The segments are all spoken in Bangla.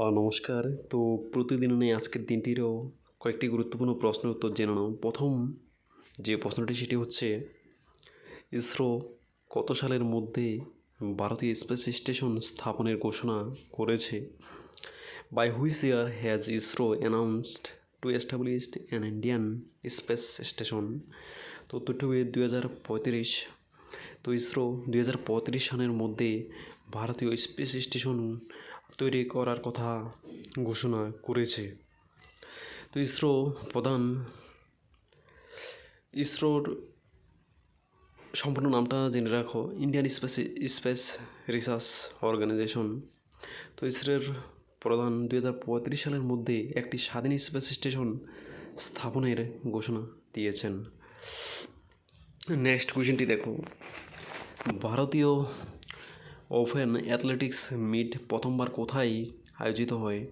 নমস্কার। তো প্রতিদিনের আজকের দিনটিরও কয়েকটি গুরুত্বপূর্ণ প্রশ্নের উত্তর জেনে নাও। প্রথম যে প্রশ্নটি, সেটি হচ্ছে, ইসরো কত সালের মধ্যে ভারতীয় স্পেস স্টেশন স্থাপনের ঘোষণা করেছে? By which year has ISRO announced to established an Indian space station তো উত্তরটি হবে হাজার পঁয়ত্রিশ। তো ইসরো দুই হাজার পঁয়ত্রিশ সালের মধ্যে ভারতীয় স্পেস স্টেশন তৈরি করার কথা ঘোষণা করেছে। তো ইসরো প্রধান, ইসরোর সম্পূর্ণ নামটা জেনে রাখো Indian space space research organisation তো ইসরোর প্রধান দুই হাজার পঁয়ত্রিশ সালের মধ্যে একটি স্বাধীন স্পেস স্টেশন স্থাপনের ঘোষণা দিয়েছেন। নেক্সট কোয়েশ্চেনটি দেখো। ভারতীয় ওপেন অ্যাথলেটিক্স মিট প্রথমবার কোথায় আয়োজিত হয়?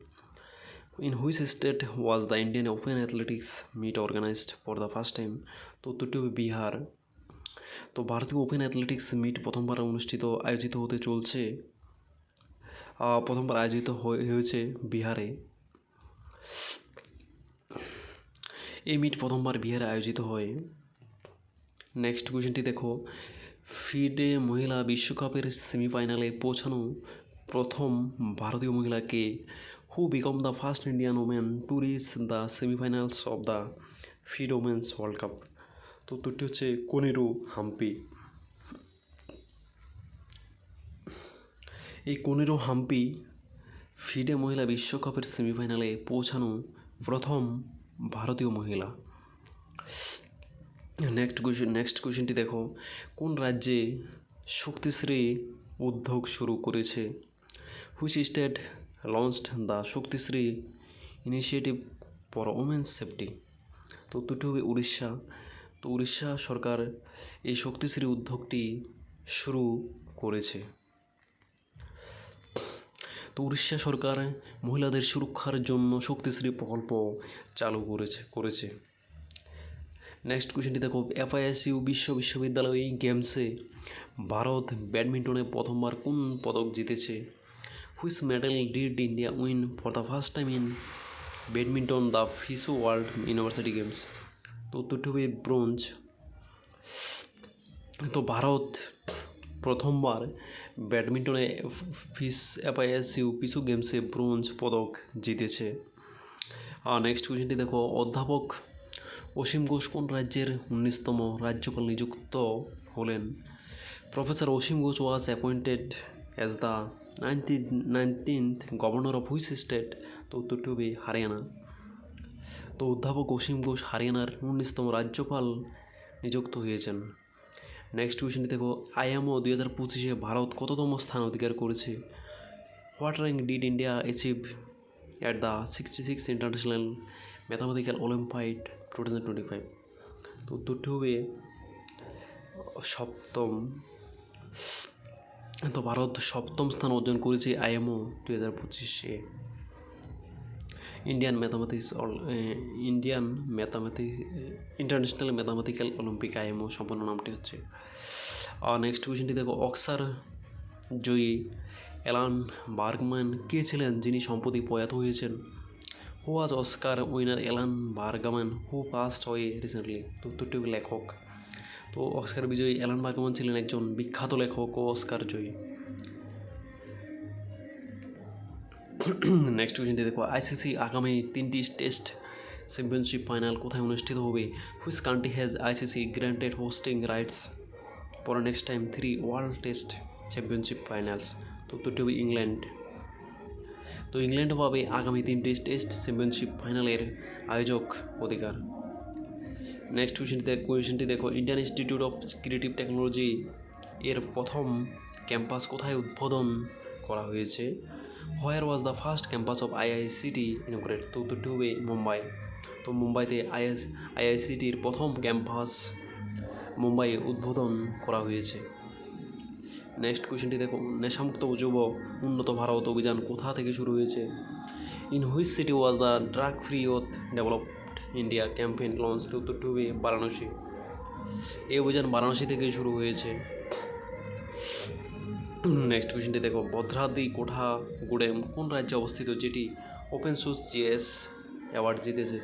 In which state was the Indian open athletics meet organised for the first time তো উত্তরটি হবে বিহার। তো ভারতীয় ওপেন অ্যাথলেটিক্স মিট প্রথমবার অনুষ্ঠিত, আয়োজিত হতে চলছে প্রথমবার আয়োজিত হয়ে- হয়েছে বিহারে। এই মিট প্রথমবার বিহারে আয়োজিত হয়। নেক্সট কোয়েশ্চেনটি দেখো। ফিডে মহিলা বিশ্বকাপের সেমিফাইনালে পৌঁছানো প্রথম ভারতীয় মহিলাকে who become the first Indian women to reach the semifinals of the FIDE women's world cup তো উত্তরটি হচ্ছে কোনেরু হাম্পি। এই কোনেরু হাম্পি ফিডে মহিলা বিশ্বকাপের সেমিফাইনালে পৌঁছানো প্রথম ভারতীয় মহিলা। নেক্সট কোয়েশ্চেন নেক্সট কোয়েশ্চেনটি দেখো। কোন রাজ্যে শক্তিশ্রী উদ্যোগ শুরু করেছে? Which state launched the Shaktishree initiative for women's safety তো উত্তরটি হবে উড়িষ্যা। তো উড়িষ্যা সরকার এই শক্তিশ্রী উদ্যোগটি শুরু করেছে। তো উড়িষ্যা সরকার মহিলাদের সুরক্ষার জন্য শক্তিশ্রী প্রকল্প চালু করেছে করেছে। নেক্সট কোয়েশ্চেনটি দেখো এফআইএসইউ বিশ্ব বিশ্ববিদ্যালয় গেমসে ভারত ব্যাডমিন্টনে প্রথমবার কোন পদক জিতেছে? Which medal did India win for the first time in badminton the FISU world university games তো উত্তরটি হবে ব্রোঞ্জ। তো ভারত প্রথমবার ব্যাডমিন্টনে ফিস এফআইএসইউ পিসু গেমসে ব্রোঞ্জ পদক জিতেছে। আর নেক্সট কোয়েশ্চেনটি দেখো, অধ্যাপক অসীম ঘোষ কোন রাজ্যের উনিশতম রাজ্যপাল নিযুক্ত হলেন? Professor Asim Ghosh was appointed as the ninety nineteenth governor of which state তো উত্তরটি হবে হারিয়ানা। তো অধ্যাপক অসীম ঘোষ হারিয়ানার উনিশতম রাজ্যপাল নিযুক্ত হয়েছেন। নেক্সট কোয়েশ্চেনটি দেখো, আইএমও দুই হাজার পঁচিশে ভারত কততম স্থান অধিকার করেছে? What rank did India achieve at the sixty six international mathematical olympiad two thousand twenty five তো উত্তরটি হবে সপ্তম। তো ভারত সপ্তম স্থান অর্জন করেছে আইএমও দুই হাজার পঁচিশে। Indian mathematics Indian mathematics international mathematical olympic IMO সম্পূর্ণ নামটি হচ্ছে। আর নেক্সট কোয়েশ্চেনটি দেখো, অক্সার জয়ী অ্যালান বার্গম্যান কে ছিলেন যিনি সম্প্রতি প্রয়াত হয়েছেন? Who was Oscar winner Alan Bergman who passed away recently তো হবে লেখক। তো অস্কার বিজয়ী অ্যালান বার্গম্যান ছিলেন একজন বিখ্যাত লেখক ও অস্কার জয়ী। নেক্সট কোয়েশ্চেনটি দেখো। আইসিসি আগামী তিনটি টেস্ট চ্যাম্পিয়নশিপ ফাইনাল কোথায় অনুষ্ঠিত হবে? Which country has ICC granted hosting rights for next time three world test championship finals তো উত্তরটি হবে ইংল্যান্ড তো ইংল্যান্ড পাবে আগামী তিনটি টেস্ট চ্যাম্পিয়নশিপ ফাইনালের আয়োজক অধিকার। নেক্সট কোয়েশ্চেনটি দেখ কোয়েশ্চেনটি দেখো Indian institute of creative technology এর প্রথম ক্যাম্পাস কোথায় উদ্বোধন করা হয়েছে? Where was the first campus of IICT inaugurate তো উত্তরটি হবে মুম্বাই। তো মুম্বাইতে আইআইসিটির প্রথম ক্যাম্পাস মুম্বাইয়ে উদ্বোধন করা হয়েছে। নেক্সট দেখো, নেশামুক্ত যুব উন্নত ভারত অভিযান কোথা থেকে শুরু হয়েছে? In which city was the drug free oath developed India campaign launch two উত্তরটি হবে বারাণসী এই অভিযান বারাণসী থেকে শুরু হয়েছে। নেক্সট কোয়েশ্চেনটি দেখো, ভদ্রাদি, কোঠা, গুডেম, কোন রাজ্যে অবস্থিত যেটি ওপেন সোর্স জিএস অ্যাওয়ার্ড জিতেছে?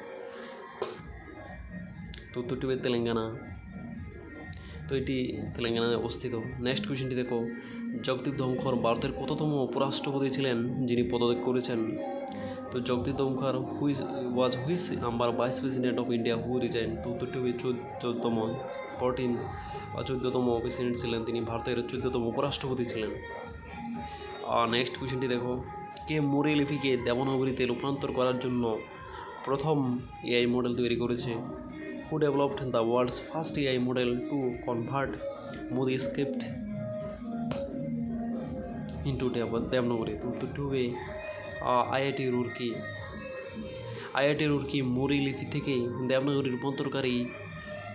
তো হবে তেলেঙ্গানা। তো এটি তেলেঙ্গানায় অবস্থিত। নেক্সট কোয়েশ্চেনটি দেখো। জগদীপ ধনখড় ভারতের কততম উপরাষ্ট্রপতি ছিলেন যিনি পদত্যাগ করেছেন? তো Jagdeep Dhankhar whose was whose number vice president of India who resign তো উত্তরটি হবে চোদ্দতম ফোরটিন চোদ্দতম প্রেসিডেন্ট ছিলেন তিনি। ভারতের চোদ্দতম উপরাষ্ট্রপতি ছিলেন। আর নেক্সট কোয়েশ্চেনটি দেখো। কে মুরে লিপিকে দেবনাগরীতে রূপান্তর করার জন্য প্রথম এআই মডেল তৈরি করেছে? Developed the world's first AI model to convert Modi script into Devanagari তো উত্তরটি হবে আইআইটি রুরকি আইআইটি রুরকি মুরি লিপি থেকে দেবনগরী রূপান্তরকারী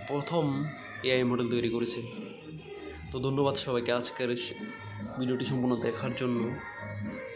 প্রথম এআই মডেল তৈরি করেছে। তো ধন্যবাদ সবাইকে আজকের ভিডিওটি সম্পূর্ণ দেখার জন্য।